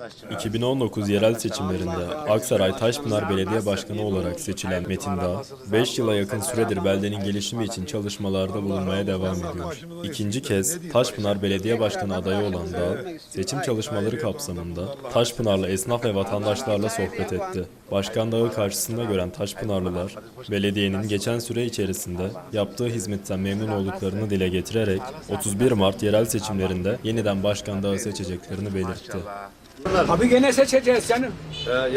vatandaşçı. 2019 yerel seçimlerinde Aksaray Taşpınar Belediye Başkanı olarak seçilen Metin Dağ, 5 yıla yakın süredir beldenin gelişimi için çalışmalarda bulunmaya devam ediyor. İkinci kez Taşpınar Belediye Başkanı adayı olan Dağ, seçim çalışmaları kapsamında Taşpınarlı esnaf ve vatandaşlarla sohbet etti. Başkan Dağ'ı karşısında gören Taşpınarlılar, belediyenin geçen süre içerisinde yaptığı hizmetten memnun olduklarını dile getirerek 31 Mart yerel seçimlerinde yeniden Başkan Dağ'ı seçeceklerini belirtti. Abi gene seçeceğiz canım.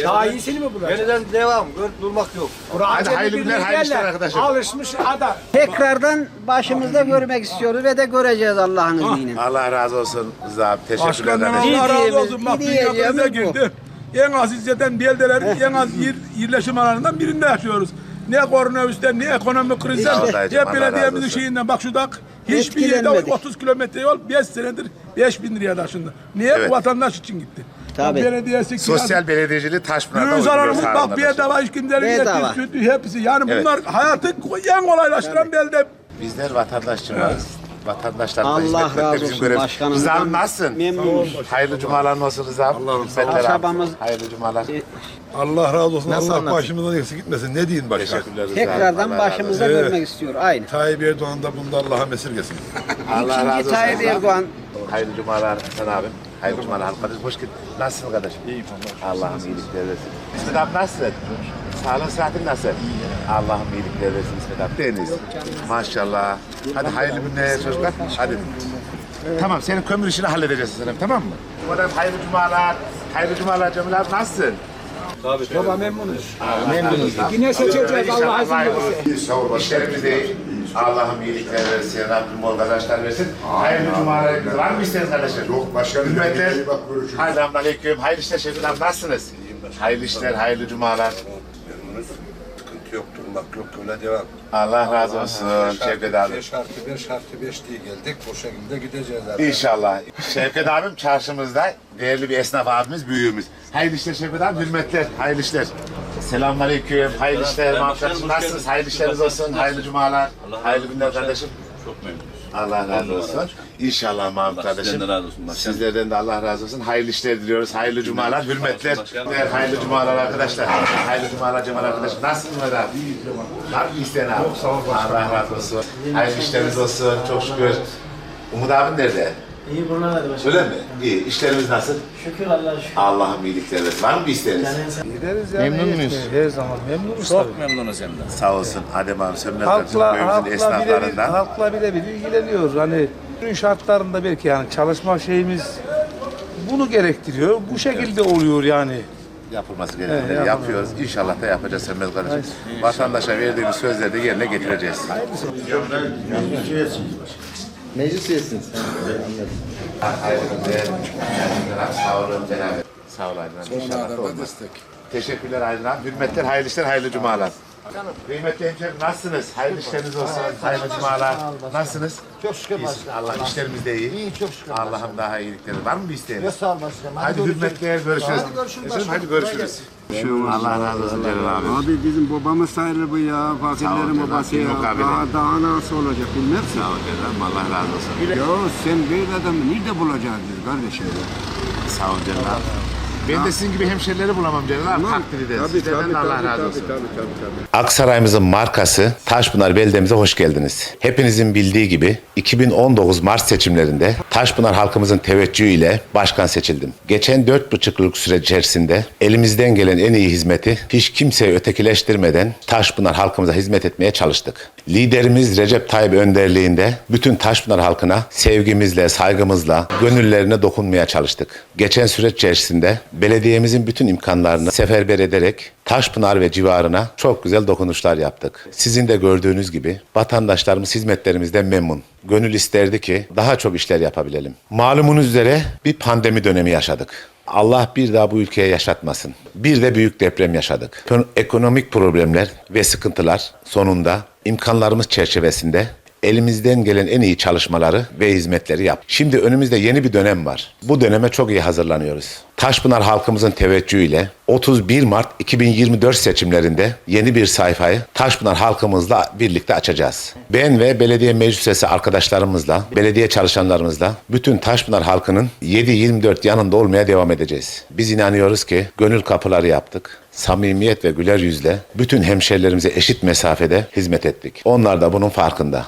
Daha iyisini mi bulacağız? Yeniden devam. Dur, durmak yok. Kur'an Hadi hayırlı günler, hayırlı işler arkadaşlar. Alışmış adam. Tekrardan başımızda görmek istiyoruz ve de göreceğiz Allah'ın izniyle. Allah razı olsun Rıza abi. Teşekkürler Başkandan kardeşim. Allah razı olsun. Bak ne dünya krize diyeceğimiz bu. girdi. En az izleten beldelerin en az yer, yerleşim alanlarından birinde yaşıyoruz. Ne koronavirüsten ne ekonomik krizden razı belediyemizin şeyinden bak şu dak hiçbir yerde Etkilenmedik. 30 kilometre yol 5 senedir 5 bin liraya taşındı. Niye? Evet. Vatandaş için gitti. Tabii. Belediyesi Sosyal belediyeciliği Taşpınar'da Düğün uyguluyor salonumuz Harun bak arkadaşım. bedava iş günleri Bedava. sütü hepsi. Yani Evet. bunlar hayatı en kolaylaştıran belde. Bizler vatandaşçımız. Vatandaşlarımıza Allah hizmet etmek razı bizim olsun görevimiz. başkanımızdan. Rıza abi nasılsın? Memnunuz. Hayırlı cumalar olsun Rıza abi. Allah'ım Kasabamız- Hayırlı cumalar. Allah razı olsun. Nasıl Allah anlatayım? başımızdan eksik gitmesin. Ne diyeyim başka? Teşekkürler Rıza abi. Tekrardan Allah razı olsun. görmek istiyor. Aynı. Tayyip Erdoğan da bunda Allah'a mesirgesin. Allah razı İkinci olsun. Tayyip. Erdoğan Hayırlı cumalar Hasan abim. Hayırlı cumalar Halkadıç. Hoş geldin. Nasılsın kardeşim? İyiyim. Allah'ım iyilikler versin. İsmet abi nasılsın? Sağlığın sıhhatin nasıl? Allah'ım iyilikler versin İsmet abi. Deniz. Maşallah. Hadi hayırlı günler çocuklar. Hadi. Tamam senin kömür işini halledeceğiz Senem tamam mı? Umarım hayırlı cumalar. Hayırlı cumalar Cemil abi nasılsın? Baba memnunuz. Memnunuz. Yine seçeceğiz Allah izin verirse. İşlerimiz iyi. Allah'ım iyilikler versin, Rabbim bol kazançlar versin. Hayırlı cumalar hepinize. Var mı isteğiniz kardeşler? Yok başkanım. Hürmetler. Hayırlı aleyküm. Hayırlı işler Şefik abi nasılsınız? Hayırlı işler, hayırlı cumalar. Sıkıntı yok. Durmak yok. Öyle devam. Allah razı olsun Şevket abi. 5 artı 5 artı 5 diye geldik. Bu şekilde gideceğiz zaten. İnşallah. Şevket abim çarşımızda değerli bir esnaf abimiz, büyüğümüz. Hayırlı işler Şevket abi, hürmetler, hayırlı işler. Selamünaleyküm, hayırlı işler, Mahmut nasılsınız? Hayırlı işleriniz olsun, hayırlı cumalar, hayırlı günler kardeşim. Çok memnunum. Allah razı olsun. İnşallah Mahmut kardeşim. sizden de razı olsun başkanım. Sizlerden de Allah razı olsun. Hayırlı işler diliyoruz. Hayırlı cumalar, hürmetler. hayırlı cumalar arkadaşlar. Hayırlı cumalar Cemal arkadaşım. Nasılsın Mehmet abi? Var mı isteyen abi? Allah razı olsun. Hayırlı işleriniz olsun. Çok şükür. Umut abin nerede? İyi buralarda başkanım. Öyle mi? İyi. İşlerimiz nasıl? Şükür Allah'a şükür. Allah'ım iyilikler versin. Var mı bir isteğiniz? Memnun muyuz? Her zaman memnunuz Çok memnunuz hem de. Sağ olsun. Adem abi sen ne Halkla, halkla birebir, esnaflarından. halkla birebir ilgileniyoruz. Hani ürün şartlarında belki yani çalışma şeyimiz bunu gerektiriyor. Bu şekilde oluyor yani. yapılması gerekenleri Evet, yapalım. yapıyoruz. İnşallah da yapacağız Semmet kardeşim. Vatandaşa verdiğimiz sözleri de yerine getireceğiz. Meclis üyesiniz. Hayırlı günler. Sağ olun Cenab-ı Sağ ol Aydın. İnşallah da olmaz. Teşekkürler Aydın abi. Hürmetler, hayırlı işler, hayırlı cumalar. Kıymetli hemşehrim nasılsınız? Hayırlı işleriniz olsun. Hayırlı cumalar. Nasılsınız? Çok şükür İyisiniz. Allah işlerimiz de iyi. İyi çok şükür. Allah'ım daha iyilikleri. Var mı bir isteğiniz? Sağ ol başkanım. Hadi hürmetler görüşürüz. Hadi görüşürüz Efendim, başkanım. Hadi görüşürüz. Allah razı olsun Celal abi. Abi bizim babamız sayılır bu ya. Fakirlerin babası ya. yok abi. Daha, daha nasıl olacak bilmem ki. Sağ ol Celal. Allah razı olsun. Ya sen böyle adamı nerede bulacağız biz kardeşim? Sağ ol Celal. Ben de sizin gibi hemşerileri bulamam Celal abi. Takdir ederiz. Tabii Sizlerden tabii Allah tabii razı olsun. tabii tabii tabii. Aksaray'ımızın markası Taşpınar beldemize hoş geldiniz. Hepinizin bildiği gibi 2019 Mart seçimlerinde Taşpınar halkımızın teveccühüyle başkan seçildim. Geçen 4,5 yıllık süre içerisinde elimizden gelen en iyi hizmeti hiç kimseye ötekileştirmeden Taşpınar halkımıza hizmet etmeye çalıştık. Liderimiz Recep Tayyip önderliğinde bütün Taşpınar halkına sevgimizle, saygımızla, gönüllerine dokunmaya çalıştık. Geçen süreç içerisinde belediyemizin bütün imkanlarını seferber ederek Taşpınar ve civarına çok güzel dokunuşlar yaptık. Sizin de gördüğünüz gibi vatandaşlarımız hizmetlerimizden memnun. Gönül isterdi ki daha çok işler yapabilelim. Malumunuz üzere bir pandemi dönemi yaşadık. Allah bir daha bu ülkeye yaşatmasın. Bir de büyük deprem yaşadık. Ekonomik problemler ve sıkıntılar sonunda imkanlarımız çerçevesinde elimizden gelen en iyi çalışmaları ve hizmetleri yap. Şimdi önümüzde yeni bir dönem var. Bu döneme çok iyi hazırlanıyoruz. Taşpınar halkımızın teveccühüyle 31 Mart 2024 seçimlerinde yeni bir sayfayı Taşpınar halkımızla birlikte açacağız. Ben ve belediye meclis arkadaşlarımızla, belediye çalışanlarımızla bütün Taşpınar halkının 7-24 yanında olmaya devam edeceğiz. Biz inanıyoruz ki gönül kapıları yaptık. Samimiyet ve güler yüzle bütün hemşerilerimize eşit mesafede hizmet ettik. Onlar da bunun farkında.